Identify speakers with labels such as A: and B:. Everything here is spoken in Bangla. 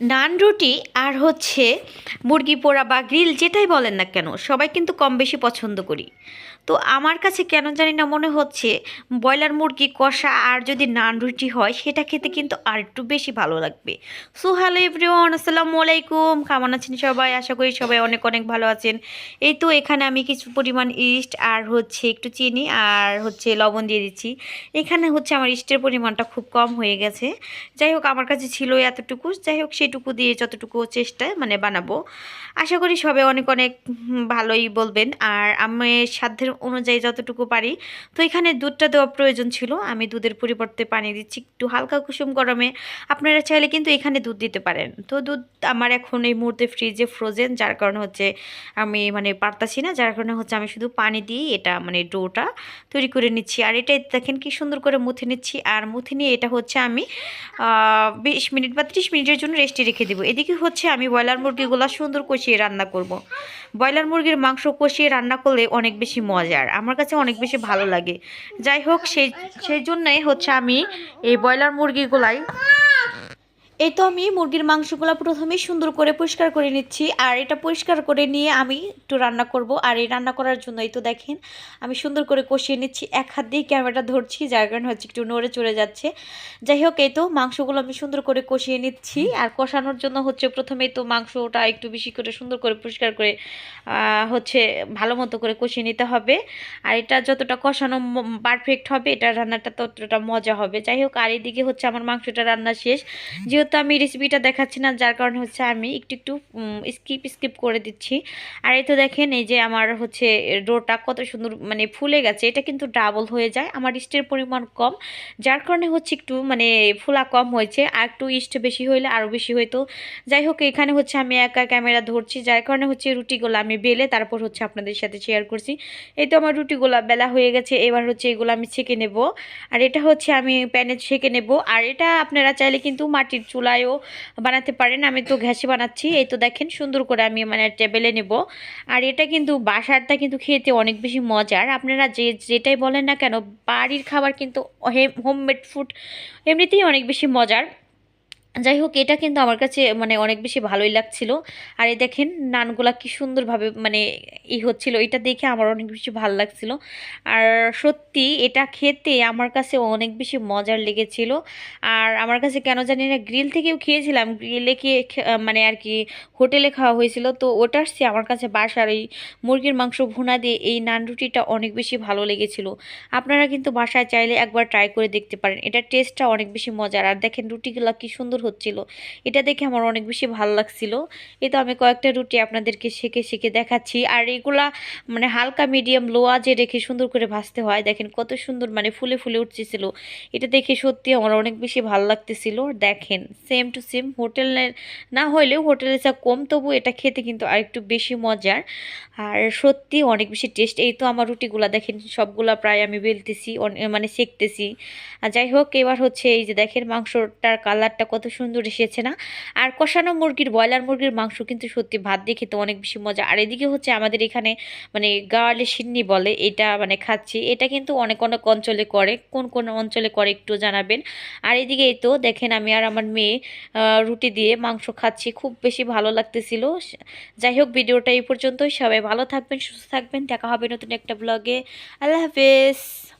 A: নান রুটি আর হচ্ছে মুরগি পোড়া বা গ্রিল যেটাই বলেন না কেন, সবাই কিন্তু কম বেশি পছন্দ করি। তো আমার কাছে কেন জানি না মনে হচ্ছে ব্রয়লার মুরগি, কষা আর যদি নান রুটি হয় সেটা খেতে কিন্তু আর একটু বেশি ভালো লাগবে। সো হ্যালো এভরিওয়ান, আসসালামু আলাইকুম। কেমন আছেন সবাই? আশা করি সবাই অনেক অনেক ভালো আছেন। এই তো এখানে আমি কিছু পরিমাণ ইস্ট আর হচ্ছে একটু চিনি আর হচ্ছে লবণ দিয়ে দিচ্ছি। এখানে হচ্ছে আমার ইস্টের পরিমাণটা খুব কম হয়ে গেছে। যাই হোক, আমার কাছে ছিল এতটুকু। যাই হোক সেটুকু দিয়ে যতটুকু চেষ্টা মানে বানাবো। আশা করি সবে অনেক অনেক ভালোই বলবেন। আর আমি সাধ্যের অনুযায়ী যতটুকু পারি, তো এখানে দুধটা দেওয়া প্রয়োজন ছিল। আমি দুধের পরিবর্তে পানি দিচ্ছি একটু হালকা কুসুম গরমে। আপনারা চাইলে কিন্তু এখানে দুধ দিতে পারেন। তো দুধ আমার এখন এই মুহূর্তে ফ্রিজে ফ্রোজেন যার কারণে হচ্ছে আমি মানে পারতাছি না। যার কারণে হচ্ছে আমি শুধু পানি দিয়ে এটা মানে ডোটা তৈরি করে নিচ্ছি। আর এটা দেখেন কি সুন্দর করে মুথে নিচ্ছি। আর মুথে নিয়ে এটা হচ্ছে আমি বিশ মিনিট বা ত্রিশ মিনিটের জন্য রেস্টে রেখে দেবো। এদিকে হচ্ছে আমি ব্রয়লার মুরগিগুলো সুন্দর কষিয়ে রান্না করব। ব্রয়লার মুরগির মাংস কষিয়ে রান্না করলে অনেক বেশি মজার। আমার কাছে অনেক বেশি ভালো লাগে। যাই হোক, সেই সেই জন্যই হচ্ছে আমি এই ব্রয়লার মুরগিগুলাই এই তো আমি মুরগির মাংসগুলো প্রথমে সুন্দর করে পরিষ্কার করে নিচ্ছি আর এটা পরিষ্কার করে নিয়ে আমি একটু রান্না করব। আর এই রান্না করার জন্য এই তো দেখেন আমি সুন্দর করে কষিয়ে নিচ্ছি এক হাত দিয়ে ক্যামেরাটা ধরছি যার কারণে হচ্ছে একটু নড়ে চলে যাচ্ছে। যাই হোক এই তো মাংসগুলো আমি সুন্দর করে কষিয়ে নিচ্ছি আর কষানোর জন্য হচ্ছে প্রথমেই তো মাংসটা একটু বেশি করে সুন্দর করে পরিষ্কার করে হচ্ছে ভালো মতো করে কষিয়ে নিতে হবে। আর এটা যতটা কষানো পারফেক্ট হবে এটা রান্নাটা ততটা মজা হবে। যাই হোক আর এদিকে হচ্ছে আমার মাংসটা রান্না শেষ। যেহেতু আমি রেসিপিটা দেখাচ্ছি না, যার কারণে হচ্ছে আমি একটু একটু স্কিপ স্কিপ করে দিচ্ছি। আর এই তো দেখেন, এই যে আমার হচ্ছে ডোটা কত সুন্দর মানে ফুলে গেছে। এটা কিন্তু ডাবল হয়ে যায়, আমার ইস্টের পরিমাণ কম। যার কারণে হচ্ছে একটু মানে ফুলা কম হয়েছে, আর একটু ইস্ট বেশি হইলে আরও বেশি হইতো। যাই হোক, এখানে হচ্ছে আমি একা ক্যামেরা ধরছি, যার কারণে হচ্ছে রুটিগুলো আমি বেলে তারপর হচ্ছে আপনাদের সাথে শেয়ার করছি। এই তো আমার রুটিগুলো বেলা হয়ে গেছে, এবার হচ্ছে এগুলো আমি ছেঁকে নেব। আর এটা হচ্ছে আমি প্যানে ছেঁকে নেব। আর এটা আপনারা চাইলে কিন্তু মাটির চুলায়ও বানাতে পারেন, আমি তো ঘ্যাসে বানাচ্ছি। এই তো দেখেন সুন্দর করে আমি মানে টেবিলে নেব। আর এটা কিন্তু বাসারটা কিন্তু খেতে অনেক বেশি মজার। আপনারা যে যেটাই বলেন না কেন, বাড়ির খাবার কিন্তু হোমমেড ফুড এমনিতেই অনেক বেশি মজার। যাই হোক এটা কিন্তু আমার কাছে মানে অনেক বেশি ভালোই লাগছিল। আর এই দেখেন, নানগুলা কি সুন্দরভাবে মানে ই হচ্ছিল। এটা দেখে আমার অনেক বেশি ভালো লাগছিল। আর সত্যি, এটা খেতে আমার কাছে অনেক বেশি মজার লেগেছিল। আর আমার কাছে কেন জানি না, গ্রিল থেকেও খেয়েছিলাম। গ্রিলে খেয়ে মানে আর কি, হোটেলে খাওয়া হয়েছিল। তো ওটার চেয়ে আমার কাছে বাসার এই মুরগির মাংস ভুনা দিয়ে এই নান রুটিটা অনেক বেশি ভালো লেগেছিল। আপনারা কিন্তু বাসায় চাইলে একবার ট্রাই করে দেখতে পারেন। এটা টেস্টটা অনেক বেশি মজার। আর দেখেন, রুটিগুলো কি সুন্দর হচ্ছিল। এটা দেখে আমার অনেক বেশি ভালো লাগছিল। এই তো আমি কয়েকটা রুটি আপনাদেরকে শেখে শেখে দেখাচ্ছি। আর এগুলা মানে হালকা মিডিয়াম লো আজে রেখে সুন্দর করে ভাজতে হয়। দেখেন কত সুন্দর মানে ফুলে ফুলে উঠতেছিল। এটা দেখে সত্যি আমার অনেক বেশি ভালো লাগতেছিল। দেখেন সেম টু সেম হোটেলের না হলেও হোটেলের চা কম, তবু এটা খেতে কিন্তু আরেকটু বেশি মজার। আর সত্যি অনেক বেশি টেস্ট এই তো আমার রুটিগুলা দেখেন, সবগুলা প্রায় আমি বেলতেছি মানে সেকতেছি আর যাই হোক, এবার হচ্ছে এই যে দেখেন মাংসটার কালারটা কত সুন্দর এসেছে না। আর কষানো মুরগির, ব্রয়লার মুরগির মাংস কিন্তু সত্যি ভাত দিয়ে খেতে অনেক বেশি মজা। আর এদিকে হচ্ছে আমাদের এখানে মানে গাওয়ালে সিন্নি বলে, এটা মানে খাচ্ছি। এটা কিন্তু অনেক অনেক অঞ্চলে করে। কোন কোন অঞ্চলে করে একটু জানাবেন। আর এদিকে এই তো দেখেন আমি আর আমার মেয়ে রুটি দিয়ে মাংস খাচ্ছি। খুব বেশি ভালো লাগতেছিল। যাই হোক, ভিডিওটা এই পর্যন্তই। সবাই ভালো থাকবেন, সুস্থ থাকবেন। দেখা হবে নতুন একটা ব্লগে আল্লাহ হাফেজ।